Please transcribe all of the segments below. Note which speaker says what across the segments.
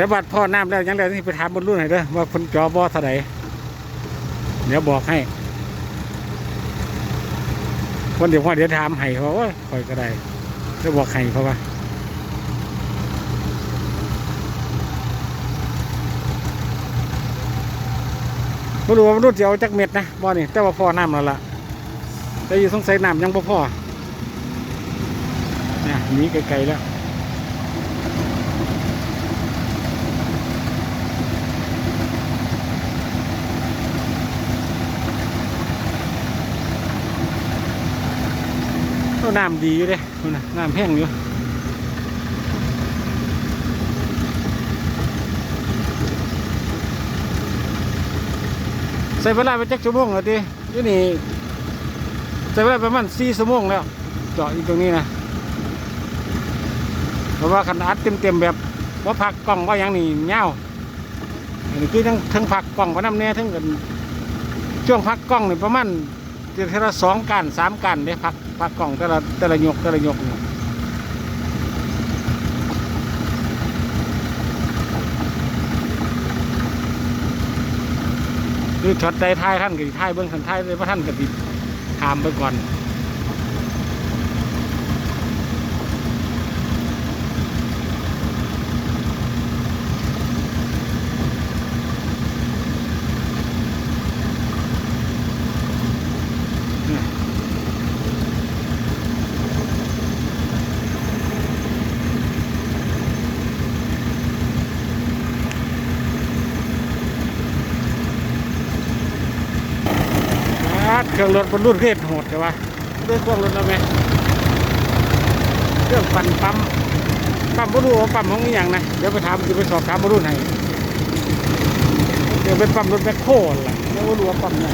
Speaker 1: ดี๋ยวบัดพ่อน้ำแล้วยังไงที่ไปถามบนรุ่นไหนเด้อว่าคนจอบอเท่าไหร่เดี๋ยวบอกให้วันเดี๋ยวพ่อเดี๋ยวถามให้เพราะว่าคอยก็ได้จะบอกให้เพราะว่าไม่รู้ว่ารุ่นจะเอาจักเม็ดนะบ่อนี่แต่ว่าพ่อน้ำแล้วล่ะแต่อยู่สงสัยน้ำยังบ่พ่อเนี่ยหนีไกลๆแล้ว น้ำดีอยู่เด้คุณนะน้ำแห้งอยู่ใส่เวลาไปจักชั่วโมงแล้วดิยู่นี่ใส่เวลาประมาณสี่ชั่วโมงแล้วเจาะอยู่ตรงนี้นะเพราะว่าขนาดเต็มๆแบบว่าพักกล้องว่าอย่างนี้เงาวอันนี้คือทั้งทั้งพักกล้องพน้ำเน่ทั้งกันช่วงพักกล้องเนี่ยประมาณ เดือนละสองกันสามกันเนี่ยพักพักกล่องแต่ละแต่ละยกแต่ละยกนี่คือช็อตใจท้ายท่านกับท้ายเบื้องทันท้ายเลยว่าท่านกับติถามไปก่อน รื่องรถบรรลุเรศโหดใช่ปะเรื่องเครื่องรถแล้วไหมเครื่องปั่นปั๊มปั๊มบรรลุปั๊มของอย่างนะเดี๋ยวไปถามจะไปสอบถามบรรลุให้เดี๋ยวไปปั๊มรถแมคโครล่ะแล้วบรรลุว่าปั๊มเนี่ย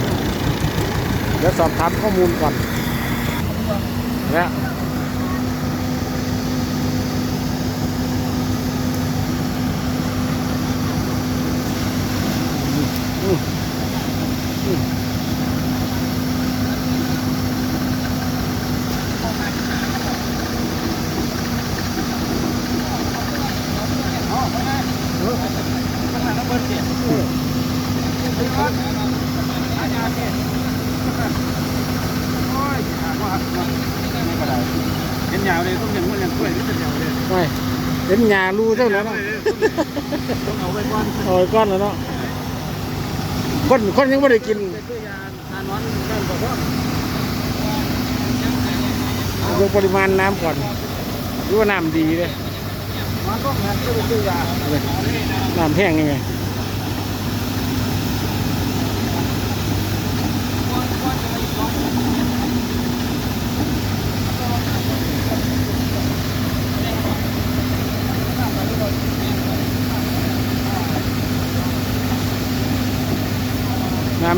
Speaker 1: เดี๋ยวสอบถามข้อมูลก่อนแล้วอืมอืม
Speaker 2: เห็นยาวเลย ต้องยังมันยังกล้วยนี่เป็นยาวเลย
Speaker 1: ไม่เห็นหญ้ารูเท่านั้นเนาะ
Speaker 2: ต้องเอาไว้ก่อน
Speaker 1: โอ้ยก้อนแล้วเนาะคนคนยังไม่ได้กิน
Speaker 2: คือยาทานวันกันบอกว่า
Speaker 1: ดูปริมาณน้ำก่อนดูว่าน้ำดีเลย
Speaker 2: มันต้องงานก็คือยา
Speaker 1: น้ำแห้งยังไง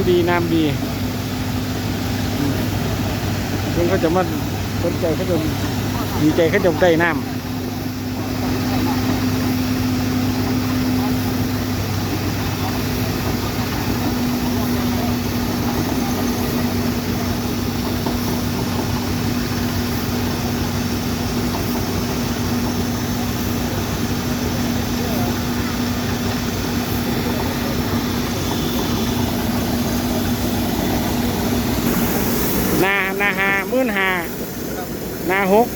Speaker 1: ำดีน้ำดีเพื่อนเขาจะมาสนใจเขาจะดีใจเขาจะได้น้ำ มื่นหานาหก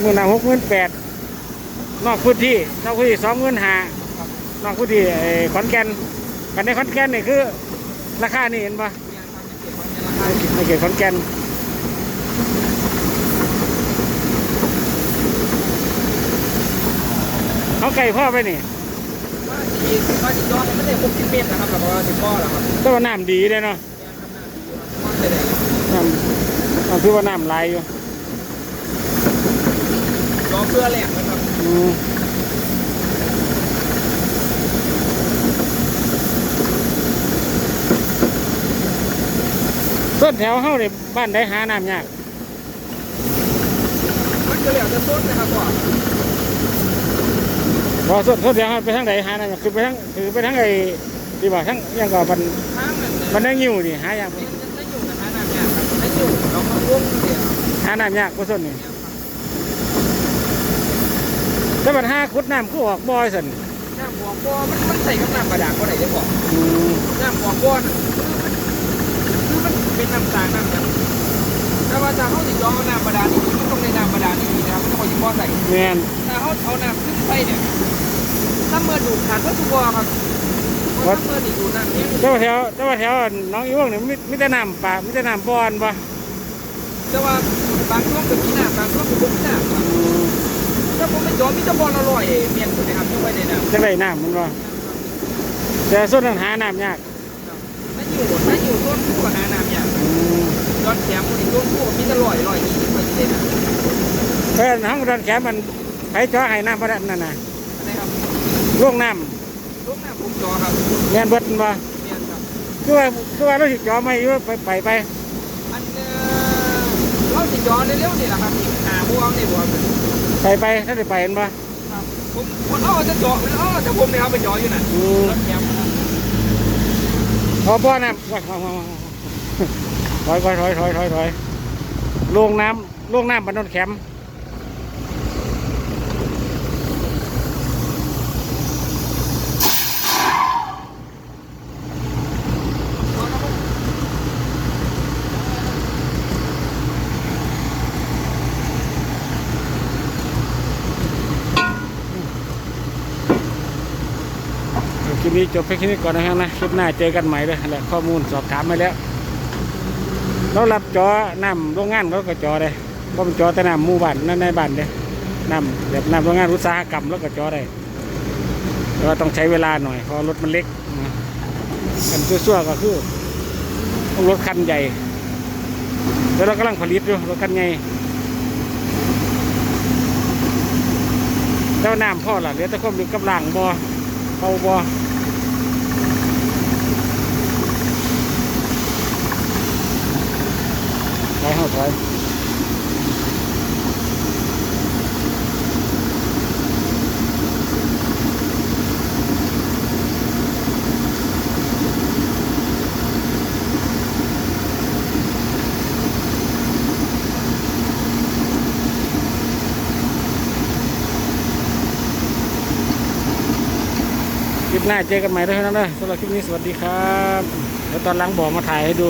Speaker 1: หมื่นนาหกหมื่นแปดนอกพื้นที่นอกพื้นที่สองหมื่นหานอกพื้นที่ไอ้ขอนแก่นกันในขอนแก่นนี่คือ ราคานี่เห็นปะในเขตขอนแก่นเขาไก่พ่อไปนี่
Speaker 2: อีกว่าจะย้อนไม่ได้หกสิบเมตรนะครับแล้วก็สิบข้อแล้วครับ
Speaker 1: แต่ว่าน้ำดีเลยเนาะน้ำ น้ำคือว่าน้ำไหลอยู่
Speaker 2: ย้อนเพื่อแหลกนะครับ
Speaker 1: อืมต้นแถวเฮาเนี่ยบ้านได้หาน้ำยาก
Speaker 2: มันจะเหลือจะต้นนะครับว่า
Speaker 1: พอต้นต้นแถวเฮาไปทางไหนหาน้ำยากคือไปทางคือไปทางไอ้ที่ว่าทางยังก็มัน
Speaker 2: ข้างนั้น
Speaker 1: มันได้งิ้วนี่หายาก
Speaker 2: ไหา
Speaker 1: น้ำยากกว่าต้นนี่แต่มันหาขุดน้ำคือออกบ่อยสัน
Speaker 2: แน้ำหัวก้อมันมันใส่กับน้ำบาดาลก็ได้ได้บอก
Speaker 1: อืม
Speaker 2: น้ำหัวก้อนคือมันเป็นน้ำตาลน้ำหยังแต่ว่าถ้าเขาติดจองเอาน้ำบาดาลนี่มันต้องในน้ำบาดาลนี่นะครับมันต้องคอยยิงก้อนใส่
Speaker 1: แม่น
Speaker 2: ถ้าเขาเอาน้ำขึ้นไปเนี่ยถ้าเมื่อดูดขาดวัตถุบอครับเพราะถ้าเมื่อนี่ดูดน้ำเนี่ย
Speaker 1: แต่ว่าแถวแต่ว่าแถวน้องอีวงนี่มีมีแต่น้ำป่ามีแต่น้ำบอนบ่
Speaker 2: แต่ว่าบางช่วงก็มีน้ำบางช่วงก็บ่มีน้ำครับ
Speaker 1: อืม
Speaker 2: ถ้าผมไม่จอมีแตะบอลอร่อยเมียนอยู่นะครับยกไว้ในน้ำ
Speaker 1: จังไดน้ำมันบ่แต่ส่วนนั้นหาน้ำยาก
Speaker 2: ถ้าอยู่ถ้าอยู่ต้นคู่กับหาน้ำเนี่ย
Speaker 1: อืม
Speaker 2: ยอดแขมคนอีกต้นคู่มีแตะลอยลอยยี่สิบเปอร์เซ็นต์นะ
Speaker 1: เพราะฉะนั้นห้องดันแขมมันไผจ่อให้น้ำบ่ได้นั่นน่ะ
Speaker 2: นะครับ
Speaker 1: ล่วงน้
Speaker 2: ลูกน้ำผมจอครับำ
Speaker 1: แม่นเบิดบ่
Speaker 2: เมียนครับ
Speaker 1: คือว่าคือว่าเราสิจ่อไม่อยู่ไปไปไป
Speaker 2: อันเอ่อ เราสิจอเร็วๆนี่แหละครับหาพวกนี่บัวครับ
Speaker 1: ไปไปถ้าได้ไปเห็นบ่
Speaker 2: ผมผมเอาจะจอเอาจะผมเนี่ยครับไปจออยู่น่ะ
Speaker 1: อืม
Speaker 2: ยอดแขมนะครับ
Speaker 1: พอบ่อน้ำว้ายว้ายว้ายว้ายถอยถอยถอยถอยถอยลงน้ำลงน้ำบนนนแคมป์ค ลิปนี้จบแค่นี้ก่อนนะครับนะคลิปหน้าเจอกันใหม่เลยแหละข้อมูลสอบถามมาแล้วเรารับจอน้ำโรงงานเขาก็จอได้เพราะมันจอแต่น้ำหมู่บ้านนั่นในบ้านเด้น้ำแบบน้ำโรงงานอุตสาหกรรมแล้วก็จอได้แต่ว่าต้องใช้เวลาหน่อยเพราะรถมันเล็กกันซั่วๆก็คือต้องรถคันใหญ่แล้วเรากำลังผลิตอยู่รถคันใหญ่แล้วน้ำพ่อหล่ะเหลือแต่ความลึกกับล่างบ่อเอาบ่อ ถอยเข้าถอยคลิปหน้าเจอกันใหม่ด้วยนะเด้อสำหรับคลิปนี้สวัสดีครับแล้วตอนหลังบ่อมาถ่ายให้ดู